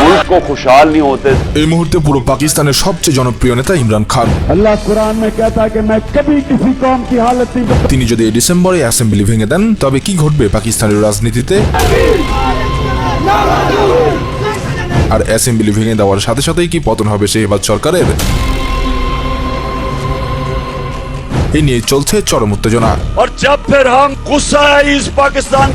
मुल्क को खुशहाल नहीं होते এই মুহূর্তে পুরো পাকিস্তানের সবচেয়ে জনপ্রিয় নেতা ইমরান খান अल्लाह कुरान में कहता है कि मैं कभी किसी कौम की हालत नहीं बदल তিনি যদি এই ডিসেম্বরে অ্যাসেম্বলি ভেঙে দেন তবে কি ঘটবে পাকিস্তানের রাজনীতিতে আর অ্যাসেম্বলি ভেঙে দেওয়ার সাথে সাথেই কি পতন হবে শেহবাজ সরকারের এ নিয়ে চলছে চরম উত্তেজনা।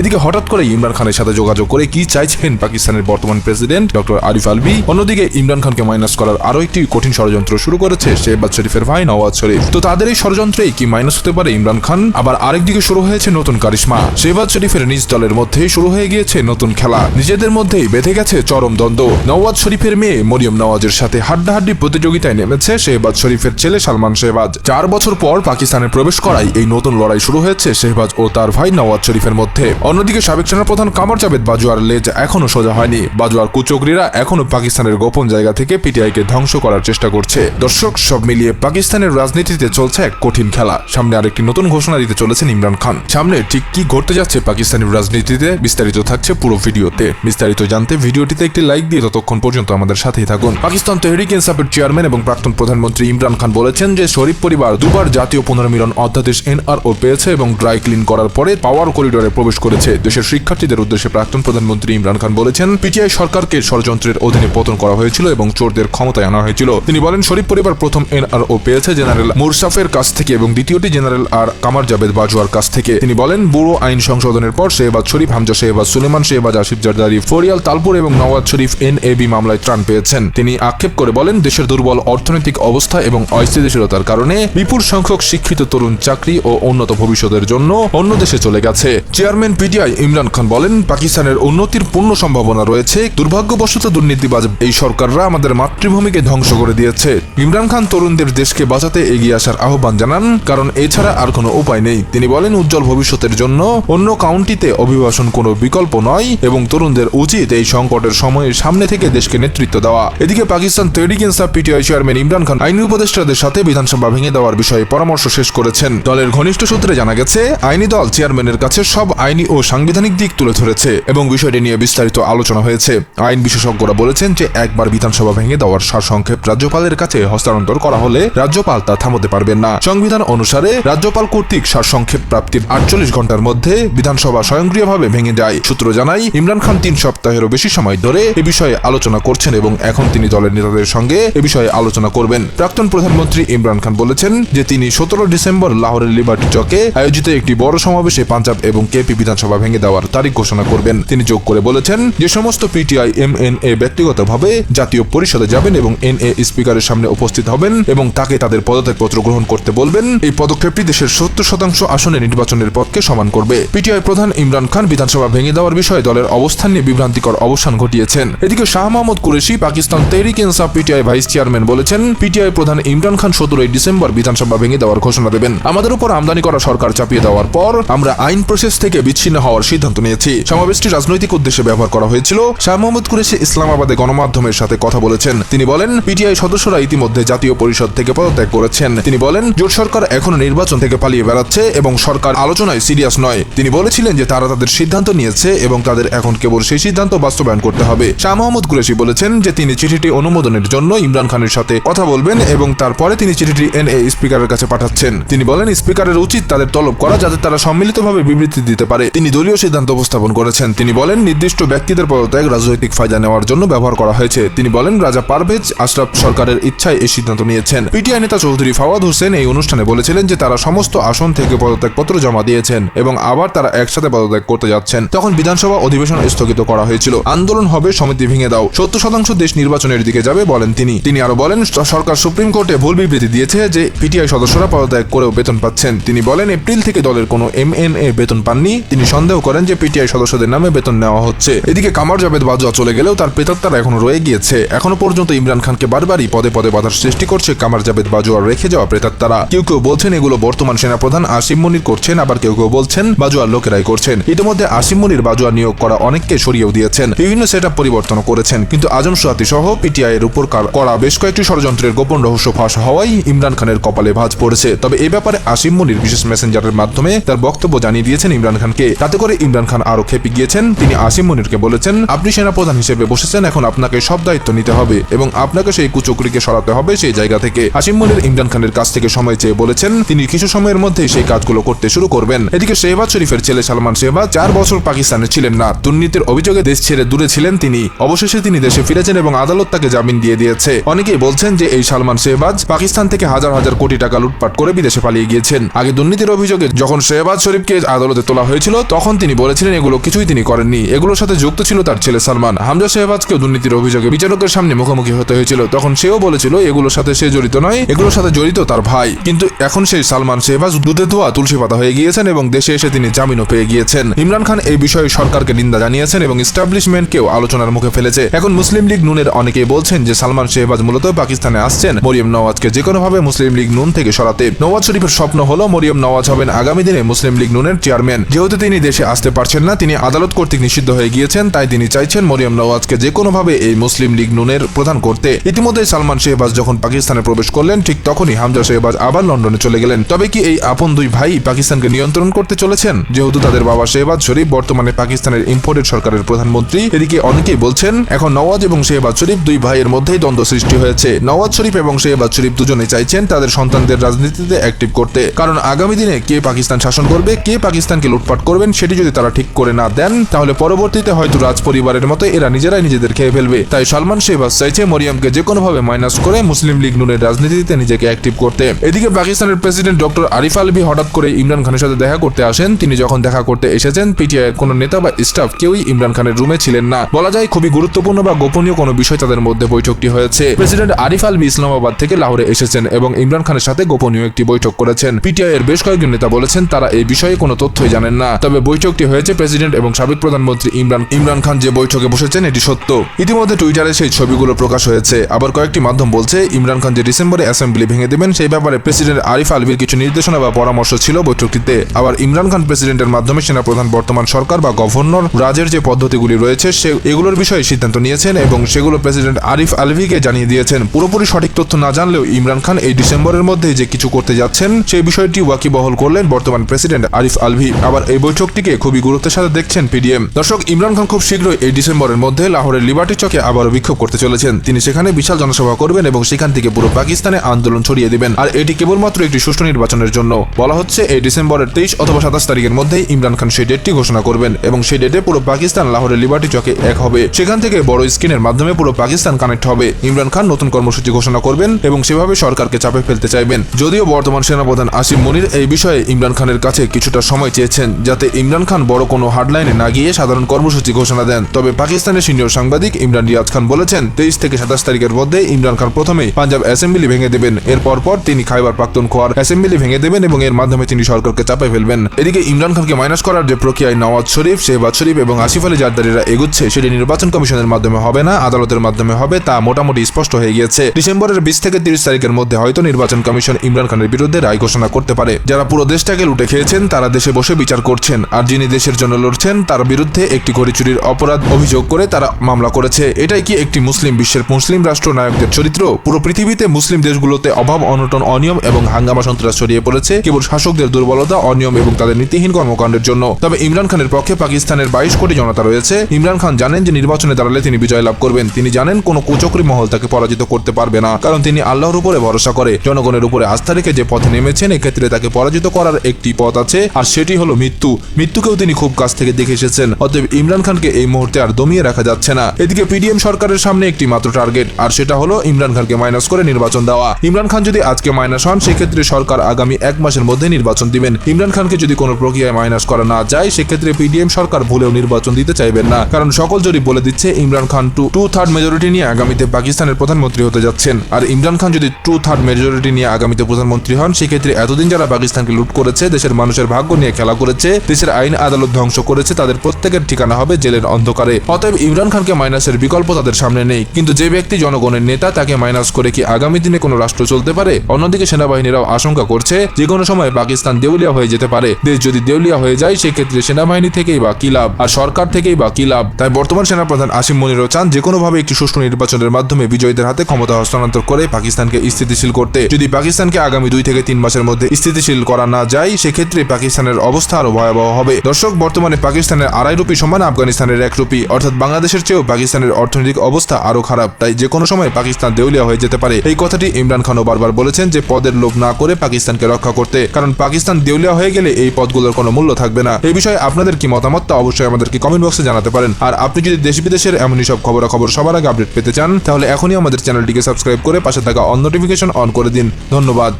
এদিকে হঠাৎ করে ইমরান খানের সাথে যোগাযোগ করে কি চাইছেন পাকিস্তানের বর্তমান প্রেসিডেন্ট ডক্টর আরিফ আলবি অন্যদিকে ইমরান খানকে মাইনাস করার আরও একটি কঠিন ষড়যন্ত্র শুরু করেছে শেহবাজ শরীফের ভাই নওয়াজ শরীফ। তো তাদের এই ষড়যন্ত্রেই কি মাইনাস হতে পারে ইমরান খান? আবার আরেকদিকে শুরু হয়েছে নতুন কারিশমা। শেহবাজ শরীফের নিজ দলের মধ্যে শুরু হয়ে গিয়েছে নতুন খেলা। নিজেদের মধ্যেই বেঁধে গেছে চরম দ্বন্দ্ব। নওয়াজ শরীফের মেয়ে মরিয়ম নওয়াজের সাথে হাড্ডাহাড্ডি প্রতিযোগিতায় নেমেছে শেহবাজ শরীফের ছেলে সালমান শেহবাজ। চার বছর পর পাকিস্তান প্রবেশ করায় এই নতুন লড়াই শুরু হয়েছে শেহবাজ ও তার ভাই নওয়াজ শরীফের মধ্যে। অন্যদিকে সাবেক সেনাপ্রধান কামার জাভেদ বাজুয়ার লেজ এখনও সোজা হয়নি। বাজুয়ার কুচক্রীরা এখনও পাকিস্তানের গোপন জায়গা থেকে পিটিআইকে ধ্বংস করার চেষ্টা করছে। দর্শক, সব মিলিয়ে পাকিস্তানের রাজনীতিতে চলছে এক কঠিন খেলা। সামনে আরেকটি নতুন ঘোষণা দিতে চলেছেন ইমরান খান। সামনে ঠিক কি ঘটতে যাচ্ছে পাকিস্তানের রাজনীতিতে বিস্তারিত থাকছে পুরো ভিডিওতে। বিস্তারিত জানতে ভিডিওটিতে একটি লাইক দিয়ে ততক্ষণ পর্যন্ত আমাদের সাথেই থাকুন। পাকিস্তান তেহরিক ইনসাফের চেয়ারম্যান এবং প্রাক্তন প্রধানমন্ত্রী ইমরান খান বলেছেন যে শরীফ পরিবার দুবার জাতীয় পুনর্মিলন অধ্যাদেশ এনআরও পেয়েছে এবং ড্রাই ক্লিন করার পরে পাওয়ার করিডোরে প্রবেশ করেছে। দেশের শিক্ষার্থীদের উদ্দেশ্যে প্রাক্তন প্রধানমন্ত্রী ইমরান খান বলেছেন, পিটিআই সরকারকে ষড়যন্ত্রের অধীনে পতন করা হয়েছিল এবং চোরদের ক্ষমতায় আনা হয়েছিল। তিনি বলেন, শরীফ পরিবার প্রথম এনআরও পেয়েছে জেনারেল মুরসাফের কাছ থেকে এবং দ্বিতীয়টি জেনারেল আর কামার জাবেদ বাজওয়ার কাছ থেকে। তিনি বলেন, বুড়ো আইন সংশোধনের পর শেহবাজ শরীফ, হামজা শেহবাজ, সুলেমান শেহবাজ, আসিফ জারদারি, ফরিয়াল তালপুর এবং নওয়াজ শরীফ এন বি মামলায় ত্রাণ পেয়েছেন। তিনি আক্ষেপ করে বলেন, দেশের দুর্বল অর্থনৈতিক অবস্থা এবং অস্থিতিশীলতার কারণে বিপুল সংখ্যক শিক্ষিত তরুণ চাকরি ও উন্নত ভবিষ্যতের জন্য অন্য দেশে চলে গেছে। চেয়ারম্যান পিটিআই ইমরান খান বলেন, পাকিস্তানের উন্নতির পূর্ণ সম্ভাবনা রয়েছে। দুর্ভাগ্যবশত দুর্নীতিবাজ এই সরকাররা আমাদের মাতৃভূমিকে ধ্বংস করে দিয়েছে। ইমরান খান তরুণদের দেশকে বাঁচাতে এগিয়ে আসার আহ্বান জানান, কারণ এছাড়া আর কোনো উপায় নেই। তিনি বলেন, উজ্জ্বল ভবিষ্যতের জন্য অন্য কাউন্টিতে অভিবাসন কোনো বিকল্প নয় এবং তরুণদের উচিত এই সংকটের সময়ে সামনে থেকে দেশকে নেতৃত্ব দেওয়া। এদিকে পাকিস্তান তৈরি ইনসাফ পিটিআই চেয়ারম্যান ইমরান খান আইনি উপদেষ্টাদের সাথে বিধানসভা ভেঙে দেওয়ার বিষয়ে পরামর্শ শেষ করেছেন। দলের ঘনিষ্ঠ সূত্রে জানা গেছে, আইনি দল চেয়ারম্যানের কাছে সব আইনি ও সাংবিধানিক দিক তুলে ধরেছে এবং বিষয়টি নিয়ে বিস্তারিত আলোচনা হয়েছে। আইন বিশেষজ্ঞরা বলেছেন যে, একবার বিধানসভা ভেঙে দেওয়ার সারসংক্ষেপ রাজ্যপালের কাছে হস্তান্তর করা হলে রাজ্যপাল তা থামাতে পারবেন না। সংবিধান অনুসারে রাজ্যপাল কর্তৃক সারসংক্ষেপ প্রাপ্তির আটচল্লিশ ঘণ্টার মধ্যে বিধানসভা স্বয়ংক্রিয়ভাবে ভেঙে যায় সূত্র জানাই ইমরান খান তিন সপ্তাহেরও বেশি সময় ধরে এ বিষয়ে আলোচনা করছেন এবং এখন তিনি দলের নেতাদের সঙ্গে এ বিষয়ে আলোচনা করবেন। প্রাক্তন প্রধানমন্ত্রী ইমরান খান বলেছেন যে, তিনি সতেরো ডিসেম্বর লাহোরের লিবার্টি চকে আয়োজিত একটি বড় সমাবেশে পাঞ্জাব এবং কেপি বিধানসভা ভেঙে দেওয়ার তারিখ ঘোষণা করবেন। তিনি যোগ করে বলেছেন যে সমস্ত পিটিআই এম এন এ ব্যক্তিগতভাবে জাতীয় পরিষদে যাবেন এবং এন এ স্পিকারের সামনে উপস্থিত হবেন এবং তাকে তাদের পদত্যাগপত্র গ্রহণ করতে বলবেন। এই পদক্ষেপটি দেশের সত্তর শতাংশ আসনে নির্বাচনের পথকে সমান করবে। পিটিআই প্রধান ইমরান খান বিধানসভা ভেঙে দেওয়ার বিষয়ে দলের অবস্থান নিয়ে বিভ্রান্তিকর অবসান ঘটিয়েছেন। এদিকে Shah Mohammad Qureshi, Pakistan Tehreek Insaf PTI vice chairman বলেছেন, পিটিআই প্রধান ইমরান খান সতেরোই ডিসেম্বর বিধানসভা ভেঙে দেওয়ার ঘোষণা দেবেন। আমাদের উপর আমদানি করা সরকার চাপিয়ে দেওয়ার পর আমরা আইন প্রসেস থেকে বিচ্ছিন্ন হওয়ার সিদ্ধান্ত নিয়েছি। সমাবেশটি রাজনৈতিক উদ্দেশ্যে ব্যবহার করা হয়েছিল। শাহ মোহাম্মদ কুরেশি ইসলামাবাদে গণমাধ্যমের সাথে কথা বলেছেন। তিনি বলেন, পিটিআই সদস্যরা ইতিমধ্যে জাতীয় পরিষদ থেকে পদত্যাগ করেছেন। তিনি বলেন, জোট সরকার এখনও নির্বাচন থেকে পালিয়ে বেড়াচ্ছে এবং সরকার আলোচনায় সিরিয়াস নয়। তিনি বলেছিলেন যে তারা তাদের সিদ্ধান্ত নিয়েছে এবং তাদের এখন কেবল সেই সিদ্ধান্ত বাস্তবায়ন করতে হবে। শাহ মোহাম্মদ কুরেশি বলেছেন যে তিনি চিঠিটি অনুমোদনের জন্য ইমরান খানের সাথে কথা বলবেন এবং তারপরে তিনি চিঠিটি এন এ স্পিকারের কাছে পাঠাচ্ছেন। তিনি বলেন, স্পিকারের উচিত তাদের তলব করা যাতে তারা সম্মিলিতভাবে বিবৃতি দিতে পারে। তিনি দলীয় সিদ্ধান্ত উপস্থাপন করেছেন। তিনি বলেন, নির্দিষ্ট ব্যক্তিদের পদত্যাগ রাজনৈতিক ফায়দা নেওয়ার জন্য ব্যবহার করা হয়েছে। তিনি বলেন, রাজা পারভেজ আশরাফ সরকারের ইচ্ছায় এই সিদ্ধান্ত নিয়েছেন। পিটিআই নেতা চৌধুরী ফাওয়াদ হোসেন এই অনুষ্ঠানে বলেছিলেন যে, তারা সমস্ত আসন থেকে পদত্যাগপত্র জমা দিয়েছেন এবং আবার তারা একসাথে পদত্যাগ করতে যাচ্ছেন। তখন বিধানসভা অধিবেশন স্থগিত করা হয়েছিল। আন্দোলন হবে, সমিতি ভেঙে দাও। সত্তর শতাংশ দেশ নির্বাচনের দিকে যাবে, বলেন তিনি। তিনি আরও বলেন সরকার সুপ্রিম কোর্টে ভুল বিবৃতি দিয়েছে যে, পিটিআই সদস্যরা পদত্যাগ করেও বেতন পাচ্ছেন। তিনি বলেন, এপ্রিল থেকে দলের কোনো এম এন এ বেতন পাননি। তিনি সন্দেহ করেন যে পিটিআই সদস্যদের নামে বেতন নেওয়া হচ্ছে। এদিকে কামার জাভেদ বাজুয়া চলে গেলেও তার প্রেতাত্মারা এখনও রয়ে গিয়েছে। এখনও পর্যন্ত ইমরান খানকে বারবারই পদে পদে বাধার সৃষ্টি করছে কামার জাভেদ বাজুয়ার রেখে যাওয়া প্রেতাত্মারা কেউ কেউ বলছেন, এগুলো বর্তমান সেনাপ্রধান আসিম মনির করছেন, আবার কেউ কেউ বলছেন বাজুয়ার লোকেরাই করছেন। ইতিমধ্যে আসিম মনির বাজুয়া নিয়োগ করা অনেককে সরিয়েও দিয়েছেন। বিভিন্ন সেট পরিবর্তন করেছেন, কিন্তু আজম সোহাতি সহ পিটিআই এর উপর কার- করা বেশ কয়েকটি ষড়যন্ত্রের গোপন রহস্য ফাঁস হওয়ায় ইমরান খানের কপালে ভাঁজ পড়েছে। তবে এ ব্যাপারে আসিম মনির বিশেষ মেসেঞ্জারের মাধ্যমে তার বক্তব্য জানিয়ে দিয়েছেন ইমরান খানকে। তাতে করে ইমরান খান আরও খেপে গিয়েছেন। তিনি আসিম মনিরকে বলেছেন, আপনি সেনাপ্রধান হিসেবে বসেছেন, এখন আপনাকে সব দায়িত্ব নিতে হবে এবং আপনাকে সেই কুচক্রিকে সরাতে হবে সেই জায়গা থেকে। আসিম মনির ইমরান খানের কাছ থেকে সময় চেয়ে বলেছেন, তিনি কিছু সময়ের মধ্যেই সেই কাজগুলো করতে শুরু করবেন। এদিকে শেহবাজ শরীফের ছেলে সালমান শেহবাজ চার বছর পাকিস্তানে ছিলেন না। দুর্নীতির অভিযোগে দেশ ছেড়ে দূরে ছিলেন তিনি। অবশেষে তিনি দেশে ফিরেছেন এবং আদালত তাকে জামিন দিয়ে দিয়েছে। অনেকেই বলছেন যে এই সালমান শেহবাজ পাকিস্তান থেকে হাজার হাজার কোটি টাকা লুটপাট করে বিদেশে পালিয়ে গিয়েছেন। আগে দুর্নীতির অভিযোগে যখন শেহবাজ শরীফকে আদালতে তোলা হয়েছিল, তখন তিনি বলেছিলেন এগুলো কিছুই তিনি করেননি। এগুলোর সাথে যুক্ত ছিল তার ছেলে সালমান। হামজা শেহবাজকেও দুর্নীতির অভিযোগে বিচারকের সামনে মুখোমুখি হতে হয়েছিল। তখন সেও বলেছিল, এগুলোর সাথে সে জড়িত নয়, এগুলোর সাথে জড়িত তার ভাই। কিন্তু এখন সেই সালমান শেহবাজ দুধে ধোয়া তুলসী পাতা হয়ে গিয়েছেন এবং দেশে এসে তিনি জামিনও পেয়ে গিয়েছেন। ইমরান খান এই বিষয়ে সরকারকে নিন্দা জানিয়েছেন এবং ইস্টাবলিশমেন্টকেও আলোচনার মুখে ফেলেছে। এখন মুসলিম লীগ নুনের অনেকেই বলছেন যে সালমান শেহবাজ মূলত পাকিস্তানে আসছেন। মরিয়ম নওয়াজকে যে কোনোভাবে মুসলিম লীগ নুন থেকে সরাতে নওয়াজ শরীফের স্বপ্ন হলো মরিয়ম নওয়াজ হবেন আগামী দিনে মুসলিম লীগ নুনের চেয়ারম্যান। যেহেতু তিনি দেশে আসতে পারছেন না, তিনি আদালত কর্তৃক নিষিদ্ধ হয়ে গিয়েছেন, তাই তিনি চাইছেন মরিয়ম নওয়াজকে যে কোনোভাবে এই মুসলিম লীগ নুনের প্রধান করতে। ইতিমধ্যে সালমান শেহবাজ যখন পাকিস্তানে প্রবেশ করলেন, ঠিক তখনই হামজা শেহবাজ আবার লন্ডনে চলে গেলেন। তবে কি এই আপন দুই ভাই পাকিস্তানকে নিয়ন্ত্রণ করতে চলেছেন? যেহেতু তাদের বাবা শেহবাজ শরীফ বর্তমানে পাকিস্তানের ইম্পোর্টেড সরকারের প্রধানমন্ত্রী, এদিকে অনেকেই বলছেন, এখন নওয়াজ এবং শেহবাজ শরীফ দুই ভাইয়ের মধ্যেই দ্বন্দ্ব সৃষ্টি হয়েছে। নওয়াজ শরীফ এবং শেহবাজ শরীফ দুজনেই চাইছেন তাদের সন্তানদের রাজনীতিতে অ্যাক্টিভ করতে। কারণ আগামী দিনে কে পাকিস্তান শাসন করবে, কে পাকিস্তানকে লুটপাট করবেন, সেটি যদি তারা ঠিক করে না দেন, তাহলে পরবর্তীতে হয়তো রাজ পরিবারের মতো এরা নিজেরাই নিজেদের খেয়ে ফেলবে। তাই সালমান শেহবাজ চাইছে মরিয়ামকে যে কোনোভাবে মাইনাস করে মুসলিম লীগ নুনের রাজনীতিতে নিজেকে অ্যাক্টিভ করতে। এদিকে পাকিস্তানের প্রেসিডেন্ট ডক্টর আরিফ আলভি হঠাৎ করে ইমরান খানের সাথে দেখা করতে আসেন। তিনি যখন দেখা করতে এসেছেন পিটিআই এর কোনো নেতা বা স্টাফ কেউই ইমরান খানের রুমে ছিলেন না। বলা যায় খুবই গুরুত্বপূর্ণ বা গোপনীয় কোনো বিষয় তাদের মধ্যে বৈঠকটি হয়েছে। প্রেসিডেন্ট আরিফ আলভি ইসলামাবাদ থেকে লাহোরে এসেছেন এবং ইমরান খানের সাথে গোপনীয় একটি বৈঠক করেছেন। পিটিআই এর বেশ কয়েকজন নেতা বলেছেন, তারা এই বিষয়ে কোনো তথ্যই জানেন না। তবে বৈঠকটি হয়েছে প্রেসিডেন্ট এবং সাবেক প্রধানমন্ত্রী ইমরান ইমরান খান যে বৈঠকে বসেছেন, এটি সত্য। ইতিমধ্যে টুইটারে সেই ছবিগুলো প্রকাশ হয়েছে। আবার কয়েকটি মাধ্যম বলছে, ইমরান খান যে ডিসেম্বরে অ্যাসেম্বলি ভেঙে দেবেন, সেই ব্যাপারে প্রেসিডেন্ট আরিফ আলভির কিছু নির্দেশনা বা পরামর্শ ছিল বৈঠকটিতে। আবার ইমরান খান প্রেসিডেন্টের মাধ্যমে সেনাপ্রধান বর্তমান সরকার বা গভর্নর রাজের যে পদ্ধতিগুলি রয়েছে, সে, এগুলোর বিষয়ে সিদ্ধান্ত নিয়েছেন এবং সেগুলো প্রেসিডেন্ট আরিফ আলভিকে জানিয়ে দিয়েছেন। পুরোপুরি সঠিক তথ্য না জানলেও ইমরান খান এই ডিসেম্বরের মধ্যে যে কিছু করতে যাচ্ছেন, সেই বিষয়টি ওয়াকিবহল করলেন বর্তমান প্রেসিডেন্ট আরিফ আলভি। আবার এই বৈঠকটিকে খুবই গুরুত্বের সাথে দেখছেন পিডিএম দর্শক, ইমরান খান খুব শীঘ্রই এই ডিসেম্বরের মধ্যে লাহোরের লিবার্টি চকে আবারও বিক্ষোভ করতে চলেছেন। তিনি সেখানে বিশাল জনসভা করবেন এবং সেখান থেকে পুরো পাকিস্তানে আন্দোলন ছড়িয়ে দিবেন। আর এটি কেবলমাত্র একটি সুষ্ঠু নির্বাচনের জন্য। বলা হচ্ছে, এই ডিসেম্বরের তেইশ অথবা সাতাশ তারিখের মধ্যেই ইমরান খান সেই ডেটটি ঘোষণা করবেন এবং সেই ডেটে পুরো পাকিস্তান লাহোরের লিবার্টি চকে এক হবে। সেখান থেকে বড় স্ক্রিনের মাধ্যমে পুরো পাকিস্তান কানেক্ট হবে। ইমরান খান নতুন কর্মসূচি ঘোষণা করবেন এবং সেভাবে সরকারকে চাপে ফেলতে চাইবেন। যদিও বর্তমান সেনাপ্রধান আসিম মনির এই বিষয়ে ইমরান খানের কাছে কিছুটা সময় চেয়েছেন, যাতে ইমরান খান বড় কোনো হার্ডলাইনে না গিয়ে সাধারণ কর্মসূচি ঘোষণা দেন। তবে পাকিস্তানের সিনিয়র সাংবাদিক ইমরান রিয়াজ খান বলেছেন, তেইশ থেকে সাতাশ তারিখের মধ্যে ইমরান খান প্রথমেই পাঞ্জাব অ্যাসেম্বলি ভেঙে দেবেন। এর পরপর তিনি খাইবার পাক্তন খোয়ার অ্যাসেম্বলি ভেঙে দেবেন এবং এর মাধ্যমে তিনি সরকারকে চাপে ফেলবেন। এদিকে ইমরান খানকে মাইনাস করার যে প্রক্রিয়ায় নওয়াজ শরীফ, শেহবাজ শরীফ এবং আসিফ আলী জারদারিরা এগুচ্ছে, সেটি নির্বাচন কমিশনের মাধ্যমে হবে না, আদালতের মাধ্যমে হবে, তা মোটামুটি স্পষ্ট হয়ে গিয়েছে। ডিসেম্বরের বিশ থেকে তিরিশ তারিখের মধ্যে হয়তো নির্বাচন কমিশন ইমরান খানের বিরুদ্ধে রায় ঘোষণা করতে পারে। যারা পুরো দেশটাকে লুটে খেয়েছেন, তারা দেশে বসে বিচার করছেন। আর যিনি দেশের জন্য লড়ছেন, তার বিরুদ্ধে একটি ঘড়ি চুরির অপরাধ অভিযোগ করে তারা মামলা করেছে। এটাই কি একটি মুসলিম বিশ্বের মুসলিম রাষ্ট্র নায়কদের চরিত্র? পুরো পৃথিবীতে মুসলিম দেশগুলোতে অভাব, অনটন, অনিয়ম এবং হাঙ্গামা সন্ত্রাস ছড়িয়ে পড়েছে। কেবল শাসকদের দুর্বলতা, অনিয়ম এবং তাদের নীতিহীন কর্মকাণ্ডের জন্য। তবে ইমরান খানের পক্ষে পাকিস্তানের বাইশ কোটি জনতা রয়েছে। ইমরান খান জানেন যে নির্বাচনে দাঁড়ালে তিনি বিজয় লাভ করবেন। তিনি জানেন কোনো কুচক্রী মহল তাকে পরাজিত করতে পারবে না, কারণ তিনি আল্লাহর উপরে ভরসা করে। জনগণের উপরে আস্থা রেখে যে পথে নেমেছেন, এক্ষেত্রে তাকে পরাজিত করার একটি পথ আছে, আর সেটি হলো মৃত্যু। মৃত্যুকেও তিনি খুব কাছ থেকে দেখে এসেছেন। অতএব ইমরান খানকে এই মুহূর্তে আর দমিয়ে রাখা যাচ্ছে না। এদিকে পিডিএম সরকারের সামনে একটি মাত্র টার্গেট, আর সেটা হলো ইমরান খানকে মাইনাস করে নির্বাচন দেওয়া। ইমরান খান যদি আজকে মাইনাস হন, সেক্ষেত্রে সরকার আগামী এক মাসের মধ্যে নির্বাচন দিবেন। ইমরান খানকে যদি কোনো প্রক্রিয়ায় মাইনাস করা না যায়, সেক্ষেত্রে পিডিএম সরকার ভুলেও নির্বাচন দিতে চাইবেন না। কারণ সকল জরিপ বলে দিচ্ছে, Imran Khan two two third majority নিয়ে আগামীতে পাকিস্তানের প্রধানমন্ত্রী হতে যাচ্ছেন। আর ইমরান খান যদি টু থার্ড মেজরিটি নিয়ে আগামীতে প্রধানমন্ত্রী হন, সেক্ষেত্রে এতদিন যারা পাকিস্তানকে লুট করেছে, দেশের মানুষের ভাগ্য নিয়ে খেলা করেছে, দেশের আইন আদালত ধ্বংস করেছে, তাদের প্রত্যেকের ঠিকানা হবে জেলের অন্ধকারে। অতএব ইমরান খানকে মাইনাসের বিকল্প তাদের সামনে নেই। কিন্তু যে ব্যক্তি জনগণের নেতা, তাকে মাইনাস করে কি আগামী দিনে কোনো রাষ্ট্র চলতে পারে? অন্যদিকে সেনাবাহিনীরাও আশঙ্কা করছে, যে কোনো সময় পাকিস্তান দেউলিয়া হয়ে যেতে পারে। দেশ যদি দেউলিয়া হয়ে যায়, সেক্ষেত্রে সেনাবাহিনী থেকেই বা কি লাভ? আর সরকার থেকেই বা কি লাভ? তাই বর্তমান সেনাপ্রধান আসিম মনিরও চান যে কোনোভাবে একটি সুষ্ঠু নির্বাচনের মাধ্যমে বিজয়ীদের হাতে ক্ষমতা হস্তান্তর করে পাকিস্তানকে স্থিতিশীল করতে। যদি পাকিস্তানকে আগামী আগামী দুই থেকে তিন মাসের মধ্যে স্থিতিশীল করা না যায়, সেক্ষেত্রে পাকিস্তানের অবস্থা আরও ভয়াবহ হবে। দর্শক, বর্তমানে পাকিস্তানের আড়াই রুপি সমান আফগানিস্তানের এক রুপি। অর্থাৎ বাংলাদেশের চেয়েও পাকিস্তানের অর্থনৈতিক অবস্থা আরও খারাপ। তাই যে কোনো সময় পাকিস্তান দেউলিয়া হয়ে যেতে পারে। এই কথাটি ইমরান খানও বারবার বলেছেন যে পদের লোভ না করে পাকিস্তানকে রক্ষা করতে। কারণ পাকিস্তান দেউলিয়া হয়ে গেলে এই পদগুলোর কোনো মূল্য থাকবে না। এই বিষয়ে আপনাদের কি মতামত তা অবশ্যই আমাদেরকে কমেন্ট বক্সে জানাতে পারেন। আর আপনি যদি দেশ বিদেশের এমনই সব খবরাখবর সবার আগে আপডেট পেতে চান, তাহলে এখনই আমাদের চ্যানেলটিকে সাবস্ক্রাইব করে পাশে থাকা অন নোটিফিকেশন অন করে দিন। ধন্যবাদ।